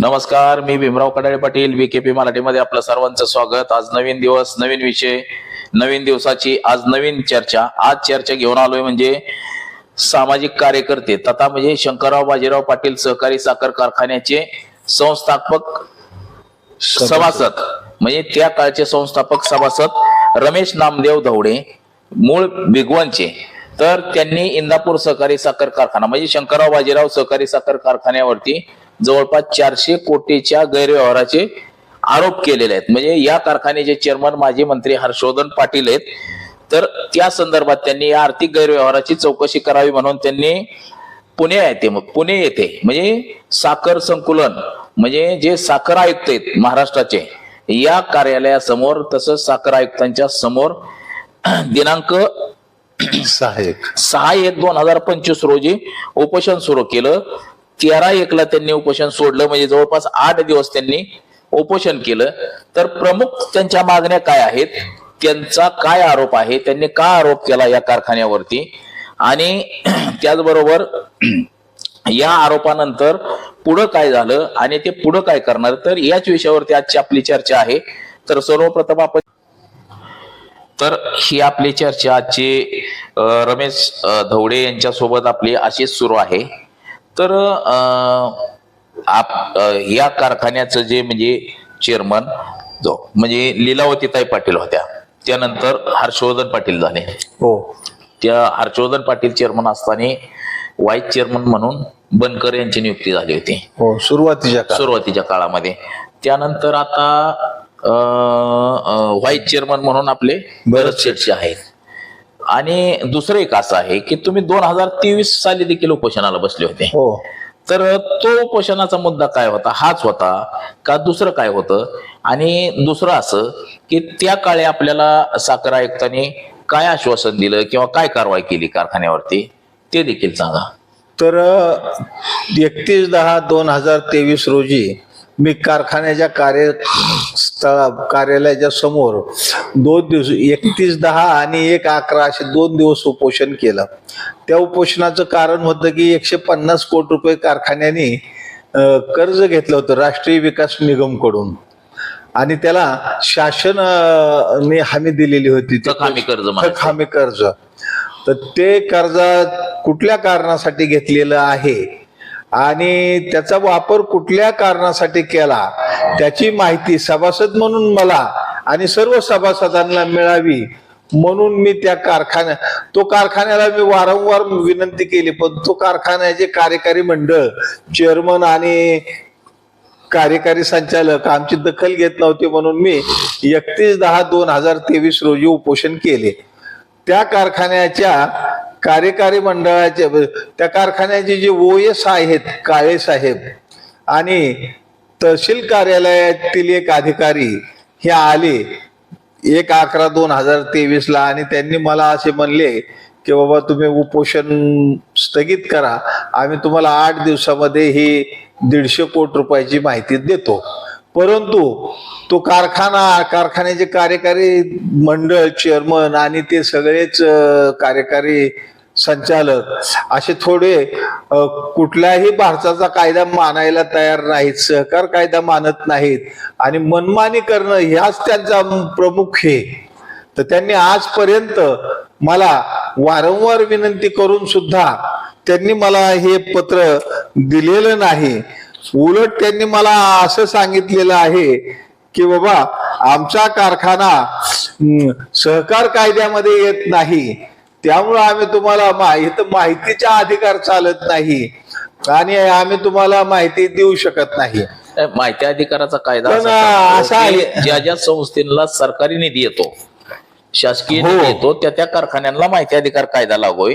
नमस्कार मी भीमराव कडाळे पाटील बीकेपी मराठीमध्ये आपलं सर्वांचं स्वागत. आज नवीन दिवस नवीन विषय नवीन दिवसाची आज नवीन चर्चा. आज चर्चा घेऊन आलोय म्हणजे सामाजिक कार्यकर्ते तथा म्हणजे शंकरराव बाजीराव पाटील सहकारी साखर कारखान्याचे संस्थापक सभासद म्हणजे त्या काळचे संस्थापक सभासद रमेश नामदेव धवडे मूळ भिगवणचे. तर त्यांनी इंदापूर सहकारी साखर कारखाना म्हणजे शंकरराव बाजीराव सहकारी साखर कारखान्यावरती जवळपास चारशे कोटीच्या गैरव्यवहाराचे आरोप केलेले आहेत. म्हणजे या कारखान्याचे चेअरमन माजी मंत्री हर्षवर्धन पाटील आहेत तर त्या संदर्भात त्यांनी या आर्थिक गैरव्यवहाराची चौकशी करावी म्हणून त्यांनी पुणे येथे पुणे येथे म्हणजे साखर संकुलन म्हणजे जे साखर आयुक्त आहेत महाराष्ट्राचे या कार्यालयासमोर तसंच साखर आयुक्तांच्या समोर दिनांक सहा एक दोन हजार पंचवीस रोजी उपोषण सुरू केलं. तेरा एकला त्यांनी उपोषण सोडलं म्हणजे जवळपास आठ दिवस त्यांनी उपोषण केलं. तर प्रमुख त्यांच्या मागण्या काय आहेत? त्यांचा काय आरोप आहे? त्यांनी का आरोप केला या कारखान्यावरती? आणि त्याचबरोबर या आरोपानंतर पुढं काय झालं आणि ते पुढं काय करणार? तर याच विषयावरती आजची आपली चर्चा आहे. तर सर्वप्रथम आपण तर ही आपली चर्चा आजची रमेश धवडे यांच्यासोबत आपली अशीच सुरू आहे. तर आप या कारखान्याचं जे म्हणजे चेअरमन जो म्हणजे लीलावतीताई पाटील होत्या त्यानंतर हर्षवर्धन पाटील झाले. हो. त्या हर्षवर्धन पाटील चेअरमन असताना व्हाईस चेअरमन म्हणून बनकर यांची नियुक्ती झाली होती. हो सुरुवातीच्या. सुरुवातीच्या काळामध्ये. त्यानंतर आता व्हाईस चेअरमन म्हणून आपले भरत शेटचे आहेत. आणि दुसरं एक असं आहे की तुम्ही दोन हजार तेवीस साली देखील उपोषणाला बसले होते. हो. तर तो उपोषणाचा मुद्दा काय होता? हाच होता का दुसरं काय होतं? आणि दुसरं असं की त्या काळी आपल्याला साखर आयुक्तांनी काय आश्वासन दिलं किंवा काय कारवाई केली कारखान्यावरती? ते देखील सांगा. तर एकतीस दहा दोन हजार तेवीस रोजी मी कारखान्याच्या कार्य स्थळा कार्यालयाच्या समोर दोन दिवस एकतीस दहा आणि एक अकरा असे दोन दिवस उपोषण केलं. त्या उपोषणाचं कारण होतं की एकशे पन्नास कोटी रुपये कारखान्याने कर्ज घेतलं होतं राष्ट्रीय विकास निगमकडून. आणि त्याला शासन ने हमी दिलेली होती. हमी कर्ज हमी कर्ज. तर ते कर्ज कुठल्या कारणासाठी घेतलेलं आहे? आणि त्याचा वापर कुठल्या कारणासाठी केला त्याची माहिती सभासद म्हणून मला आणि सर्व सभासदांना मिळावी म्हणून मी त्या कारखान्या तो कारखान्याला मी वारंवार विनंती केली पण तो कारखान्याचे कार्यकारी मंडळ चेअरमन आणि कार्यकारी संचालक आमची दखल घेत नव्हते म्हणून मी एकतीस दहा दोन हजार तेवीस रोजी उपोषण केले. त्या कारखान्याच्या कार्यकारी मंडळाचे त्या कारखान्याचे जे ओएस आहेत काळे साहेब आणि तहसील कार्यालयातील एक अधिकारी हे आले एक अकरा दोन हजार तेवीसला आणि त्यांनी मला असे म्हणले की बाबा तुम्ही उपोषण स्थगित करा. आम्ही तुम्हाला आठ दिवसामध्ये ही दीडशे कोटी रुपयाची माहिती देतो. परंतु तो कारखाना कारखान्याचे कार्यकारी मंडळ चेअरमन आणि ते सगळेच कार्यकारी संचालक असे थोडे कुठल्याही भारताचा कायदा मानायला तयार नाहीत सहकार कायदा मानत नाहीत आणि मनमानी करणं ह्याच त्यांचा प्रमुख हे. तर त्यांनी आजपर्यंत मला वारंवार विनंती करून सुद्धा त्यांनी मला हे पत्र दिलेलं नाही. उलट त्यांनी मला असं सांगितलेलं आहे की बाबा आमचा कारखाना सहकार कायद्यामध्ये येत नाही. त्यामुळे आम्ही तुम्हाला मा- इथं माहितीचा अधिकार चालत नाही. आणि आम्ही तुम्हाला माहिती देऊ शकत नाही. माहिती अधिकाराचा कायदा असा आहे- ज्या ज्या संस्थेला सरकारी निधी येतो शासकीय हो. निधी येतो त्या त्या कारखान्यांना माहिती अधिकार कायदा लागू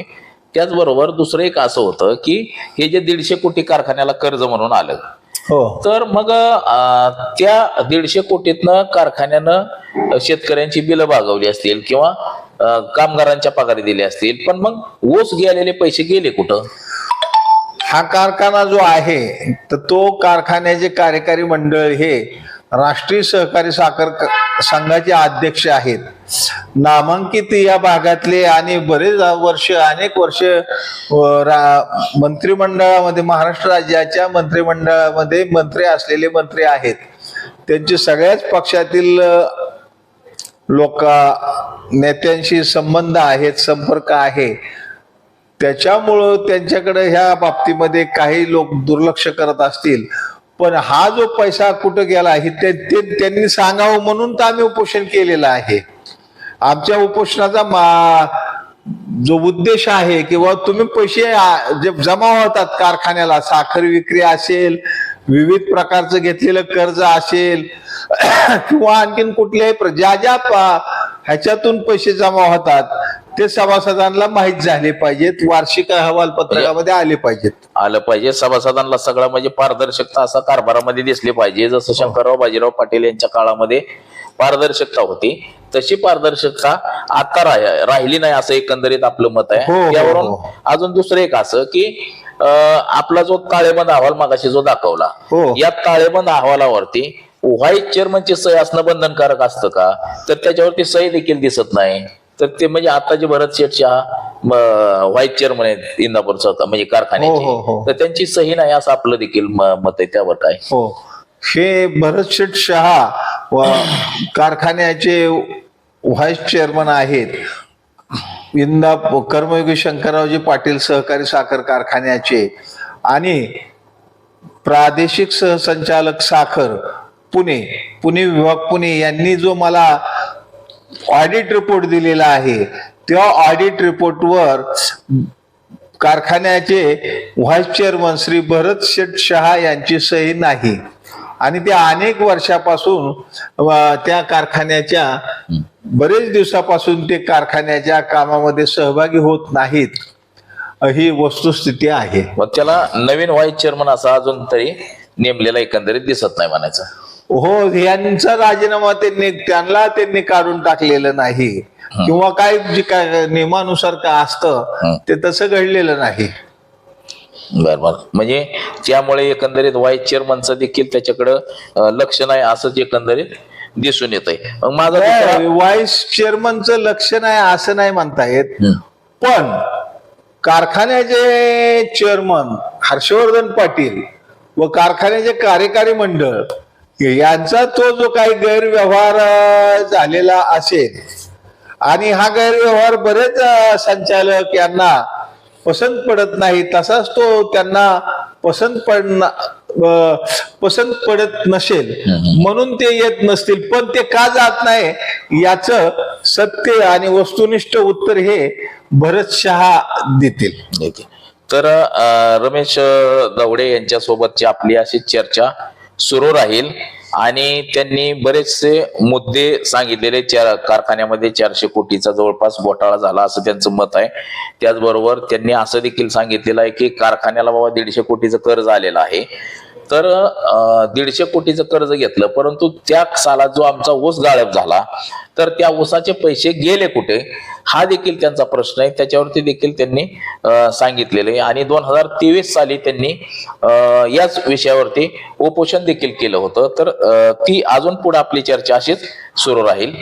त्याचबरोबर दुसरं एक असं होतं की हे जे दीडशे कोटी कारखान्याला कर्ज म्हणून आलं. हो. तर मग त्या दीडशे कोटीतनं कारखान्यानं शेतकऱ्यांची बिलं भागवली असतील किंवा कामगारांच्या पगारी दिल्या असतील पण मग ऊस गेलेले पैसे गेले कुठं? हा कारखाना जो आहे तर तो कारखान्याचे कार्यकारी मंडळ हे राष्ट्रीय सहकारी साखर संघाचे अध्यक्ष आहेत. नामांकित या भागातले आणि बरेच वर्ष अनेक वर्ष रा- मंत्रिमंडळामध्ये महाराष्ट्र राज्याच्या मंत्रिमंडळामध्ये मंत्री असलेले मंत्री आहेत. त्यांचे सगळ्याच पक्षातील लोक नेत्यांशी संबंध आहेत संपर्क आहे. त्याच्यामुळं त्यांच्याकडे ह्या बाबतीमध्ये काही लोक दुर्लक्ष करत असतील. पण हा जो पैसा कुठं गेला हे ते ते- त्यांनी सांगावं म्हणून तर आम्ही उपोषण केलेलं आहे. आमच्या उपोषणाचा मा जो उद्देश आहे किंवा तुम्ही पैसे जे जमा होतात कारखान्याला साखर विक्री असेल विविध प्रकारचं घेतलेलं कर्ज असेल किंवा आणखीन कुठल्याही प्र- ज्या ज्या प- ह्याच्यातून पैसे जमा होतात ते सभासदांना माहीत झाले पाहिजेत वार्षिक अहवाल पत्रकामध्ये आले पाहिजेत. आलं पाहिजे. सभासदांना सगळं म्हणजे पारदर्शकता असा कारभारामध्ये दिसली पाहिजे. जसं शंकरराव बाजीराव पाटील यांच्या काळामध्ये पारदर्शकता होती तशी पारदर्शकता आता राह- राहिली नाही असं एकंदरीत आपलं मत हो, आहे. हो, त्यावरून हो. अजून दुसरं एक असं की अं, आपला जो ताळेबंद अहवाल मागाशी जो दाखवला हो. या ताळेबंद अहवालावरती व्हाईट चेअरमनची सही असणं बंधनकारक असतं का? तर त्याच्यावरती सही देखील दिसत नाही. तर ते म्हणजे आता जे भरत शेठ शहा व्हाईट चेअरमन आहेत इंदापूरचं म्हणजे हो, हो, हो. कारखान्याचे तर त्यांची सही नाही असं आपलं देखील मत आहे त्यावर काय. हो. हे भरतशेठ शहा व कारखान्याचे व्हाईस चेअरमन आहेत. इंदा कर्मयोगी शंकररावजी पाटील सहकारी साखर कारखान्याचे आणि प्रादेशिक सहसंचालक साखर पुणे पुणे विभाग पुणे यांनी जो मला ऑडिट रिपोर्ट दिलेला आहे. त्या ऑडिट रिपोर्टवर कारखान्याचे व्हाईस चेअरमन श्री भरत शेठ शहा यांची सही नाही. आणि त्या अनेक वर्षापासून त्या कारखान्याच्या बरेच दिवसापासून ते कारखान्याच्या कामामध्ये सहभागी होत नाहीत. ही वस्तुस्थिती आहे. मग त्याला नवीन व्हाईस चेअरमन असा अजून तरी नेमलेला एकंदरीत दिसत नाही म्हणायचं. हो यांचा राजीनामा त्यांनी त्यांना त्यांनी काढून टाकलेलं नाही. किंवा काय जे काय नियमानुसार काय. असतं ते तसं घडलेलं नाही. बर बर. म्हणजे त्यामुळे एकंदरीत व्हाईस चेअरमनचं देखील त्याच्याकडं लक्ष नाही असंच एकंदरीत दिसून येत आहे माझा व्हाईस चेअरमनचं लक्ष नाही असं नाही म्हणता येत. पण कारखान्याचे चेअरमन हर्षवर्धन पाटील व कारखान्याचे कार्यकारी मंडळ यांचा तो जो काही गैरव्यवहार झालेला असेल आणि हा गैरव्यवहार बरेच संचालक यांना पसंत पडत नाही तसाच तो त्यांना पसंत पडना अं, पसंत पडत नसेल म्हणून ते येत नसतील. पण ते का जात नाही याच सत्य आणि वस्तुनिष्ठ उत्तर हे भरत शहा देतील. तर रमेश दवडे यांच्या सोबतची आपली अशी चर्चा सुरू राहील. आणि त्यांनी बरेचसे मुद्दे सांगितलेले चार कारखान्यामध्ये चारशे कोटीचा जवळपास घोटाळा झाला असं त्यांचं मत आहे. त्याचबरोबर त्यांनी असं देखील सांगितलेलं आहे की कारखान्याला बाबा दीडशे कोटीचं कर्ज आलेलं आहे. तर दीडशे कोटीचं कर्ज घेतलं. परंतु त्या सालात जो आमचा ऊस गाळप झाला तर त्या ऊसाचे पैसे गेले कुठे? हा देखील त्यांचा प्रश्न आहे. त्याच्यावरती देखील त्यांनी सांगितलेलं सांगितलेले आहे. आणि दोन हजार तेवीस साली त्यांनी याच विषयावरती उपोषण देखील केलं होतं. तर ती अजून पुढे आपली चर्चा अशीच सुरू राहील.